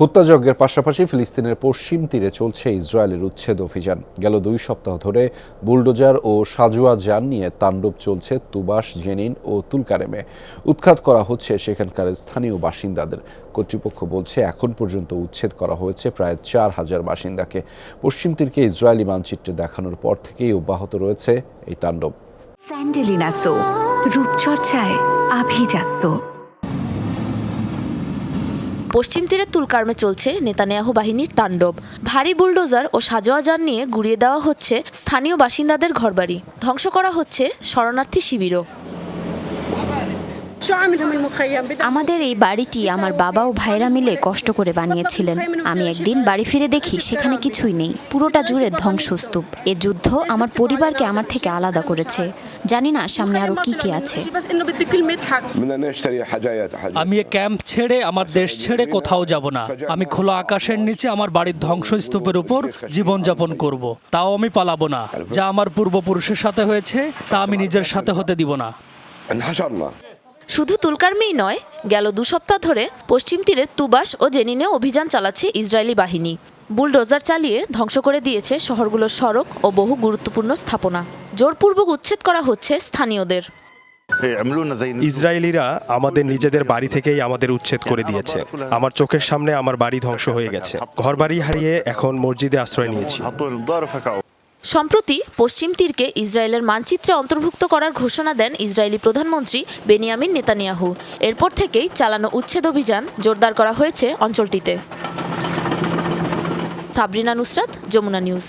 হত্যাযজ্ঞের পাশাপাশি ফিলিস্তিনের পশ্চিম তীরে চলছে ইসরায়েলের উচ্ছেদ অভিযান। গেল দুই সপ্তাহ ধরে বুলডোজার ও সাজুয়া যান নিয়ে তাণ্ডব চলছে তুবাস, জেনিন ও তুলকারেমে। উৎখাত করা হচ্ছে সেখানকার স্থানীয় বাসিন্দাদের। কর্তৃপক্ষ বলছে, এখন পর্যন্ত উচ্ছেদ করা হয়েছে প্রায় চার হাজার বাসিন্দাকে। পশ্চিম তীরকে ইসরায়েলি মানচিত্রে দেখানোর পর থেকেই অব্যাহত রয়েছে এই তাণ্ডব। রূপচর্চায় আভিজাত্য। পশ্চিম তীরের তুলকার্মে চলছে নেতানিয়াহু বাহিনীর তাণ্ডব। ভারী বুলডোজার ও সাজোয়া যান নিয়ে গুড়িয়ে দেওয়া হচ্ছে স্থানীয় বাসিন্দাদের ঘরবাড়ি। ধ্বংস করা হচ্ছে শরণার্থী শিবিরও। আমাদের এই বাড়িটি আমার বাবা ও ভাইরা মিলে কষ্ট করে বানিয়েছিলেন। আমি একদিন বাড়ি ফিরে দেখি সেখানে কিছুই নেই। পুরোটা জুড়ে ধ্বংসস্তূপ। এ যুদ্ধ আমার পরিবারকে আমার থেকে আলাদা করেছে। জানি না সামনে আরও কি কি আছে। আমি এ ক্যাম্প ছেড়ে আমার দেশ ছেড়ে কোথাও যাব না। আমি খোলা আকাশের নিচে আমার বাড়ির ধ্বংসস্তূপের উপর জীবনযাপন করব। তাও আমি পালাবো না। যা আমার পূর্বপুরুষের সাথে হয়েছে তা আমি নিজের সাথে হতে দিব না। শুধু তুলকারমেই নয় গেল দু সপ্তাহ ধরে পশ্চিম তীরের তুবাস ও জেনিনে অভিযান চালাচ্ছে ইসরায়েলি বাহিনী। বুলডোজার চালিয়ে ধ্বংস করে দিয়েছে শহরগুলোর সড়ক ও বহু গুরুত্বপূর্ণ স্থাপনা। জোরপূর্বক উচ্ছেদ করা হচ্ছে স্থানীয়দের। ইসরায়েলিরা আমাদের নিজেদের বাড়ি থেকেই আমাদের উচ্ছেদ করে দিয়েছে। আমার চোখের সামনে আমার বাড়ি ধ্বংস হয়ে গেছে। ঘর বাড়ি হারিয়ে এখন মসজিদে আশ্রয় নিয়েছি। সম্প্রতি পশ্চিম তীরকে ইসরায়েলের মানচিত্রে অন্তর্ভুক্ত করার ঘোষণা দেন ইসরায়েলি প্রধানমন্ত্রী বেনিয়ামিন নেতানিয়াহু। এরপর থেকেই চালানো উচ্ছেদ অভিযান জোরদার করা হয়েছে অঞ্চলটিতে। সাবরিনা নুসরাত যমুনা নিউজ।